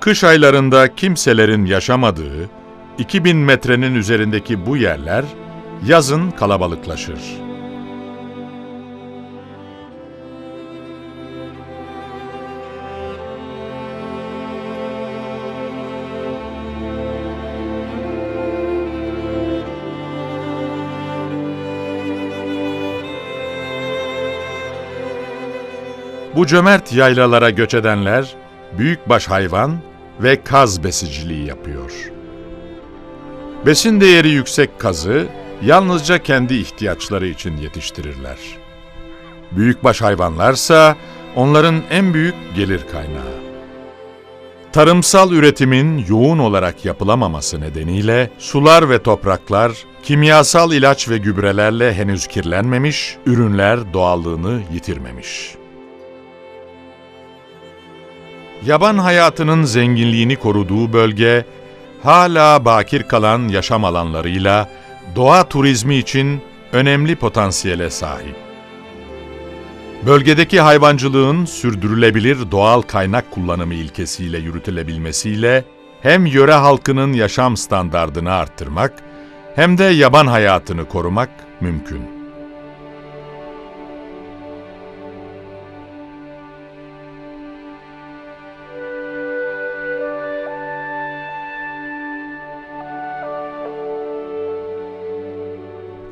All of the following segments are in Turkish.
Kış aylarında kimselerin yaşamadığı 2000 metrenin üzerindeki bu yerler yazın kalabalıklaşır. Bu cömert yaylalara göç edenler büyükbaş hayvan ve kaz besiciliği yapıyor. Besin değeri yüksek kazı yalnızca kendi ihtiyaçları için yetiştirirler. Büyükbaş hayvanlarsa onların en büyük gelir kaynağı. Tarımsal üretimin yoğun olarak yapılamaması nedeniyle sular ve topraklar kimyasal ilaç ve gübrelerle henüz kirlenmemiş, ürünler doğallığını yitirmemiş. Yaban hayatının zenginliğini koruduğu bölge, hala bakir kalan yaşam alanlarıyla doğa turizmi için önemli potansiyele sahip. Bölgedeki hayvancılığın sürdürülebilir doğal kaynak kullanımı ilkesiyle yürütülebilmesiyle hem yöre halkının yaşam standardını arttırmak hem de yaban hayatını korumak mümkün.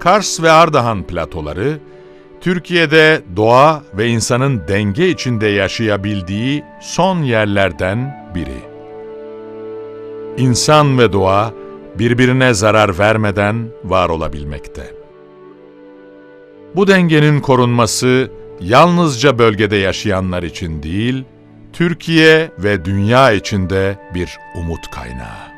Kars ve Ardahan platoları, Türkiye'de doğa ve insanın denge içinde yaşayabildiği son yerlerden biri. İnsan ve doğa birbirine zarar vermeden var olabilmekte. Bu dengenin korunması yalnızca bölgede yaşayanlar için değil, Türkiye ve dünya için de bir umut kaynağı.